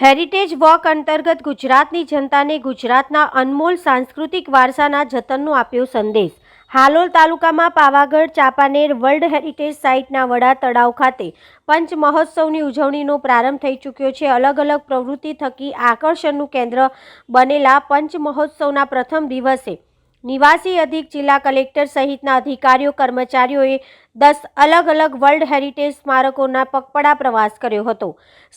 Heritage walk અંતર્ગત ગુજરાતની જનતાને ગુજરાતના અનમોલ સાંસ્કૃતિક વારસાના જતનનો આપ્યો સંદેશ. હાલોલ તાલુકામાં પાવાગઢ, ચાંપાનેર, વર્લ્ડ હેરિટેજ સાઇટના વડા તળાવ ખાતે પંચ મહોત્સવની ઉજવણીનો પ્રારંભ થઈ ચૂક્યો છે. અલગ અલગ પ્રવૃત્તિ થકી આકર્ષણનું કેન્દ્ર બનેલા પંચ મહોત્સવના પ્રથમ દિવસે નિવાસી અધિક જિલ્લા કલેક્ટર સહિતના અધિકારીઓ, કર્મચારીઓએ દસ અલગ અલગ વર્લ્ડ હેરિટેજ સ્મારકોના પગપડા પ્રવાસ કર્યો હતો.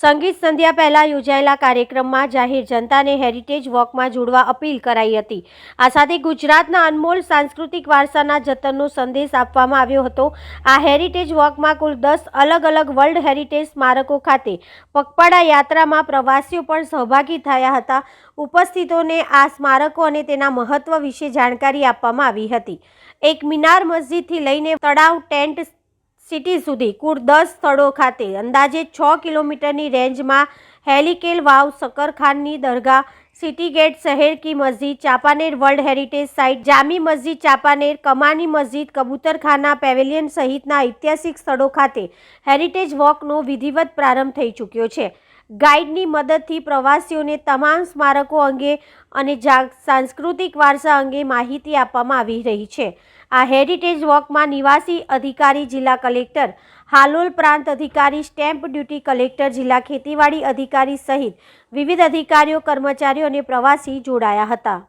સંગીત સંધ્યા પહેલાં યોજાયેલા કાર્યક્રમમાં જાહેર જનતાને હેરિટેજ વોકમાં જોડવા અપીલ કરાઈ હતી. આ સાથે ગુજરાતના અનમોલ સાંસ્કૃતિક વારસાના જતનનો સંદેશ આપવામાં આવ્યો હતો. આ હેરિટેજ વોકમાં કુલ દસ અલગ અલગ વર્લ્ડ હેરિટેજ સ્મારકો ખાતે પગપાળા યાત્રામાં પ્રવાસીઓ પણ સહભાગી થયા હતા. ઉપસ્થિતોને આ સ્મારકો અને તેના મહત્વ વિશે જાણકારી આપવામાં આવી હતી. એક મિનાર મસ્જિદથી લઈને તળાવ ટેન્ટ સિટી સુધી, કુલ દસ સ્થળો ખાતે. અંદાજે છ કિલોમીટરની રેન્જમાં હેલિકેલ વાવ સકરખાનની દરગાહ, સિટી ગેટ શહેર કી મસ્જિદ, Champaner world heritage site, Jami Masjid, Champaner કમાની મસ્જિદ, કબૂતરખાના પેવેલિયન સહિતના ઐતિહાસિક સ્થળો ખાતે હેરિટેજ વોકનો વિધિવત પ્રારંભ થઈ ચૂક્યો છે. ગાઈડની મદદથી પ્રવાસીઓને તમામ સ્મારકો અંગે અને સાંસ્કૃતિક વારસા અંગે માહિતી આપવામાં આવી રહી છે. આ હેરિટેજ વોકમાં નિવાસી અધિકારી જિલ્લા કલેક્ટર, હાલોલ પ્રાંત અધિકારી, સ્ટેમ્પ ડ્યુટી કલેક્ટર, જિલ્લા ખેતીવાડી અધિકારી સહિત વિવિધ અધિકારીઓ, કર્મચારીઓ અને પ્રવાસી જોડાયા હતા.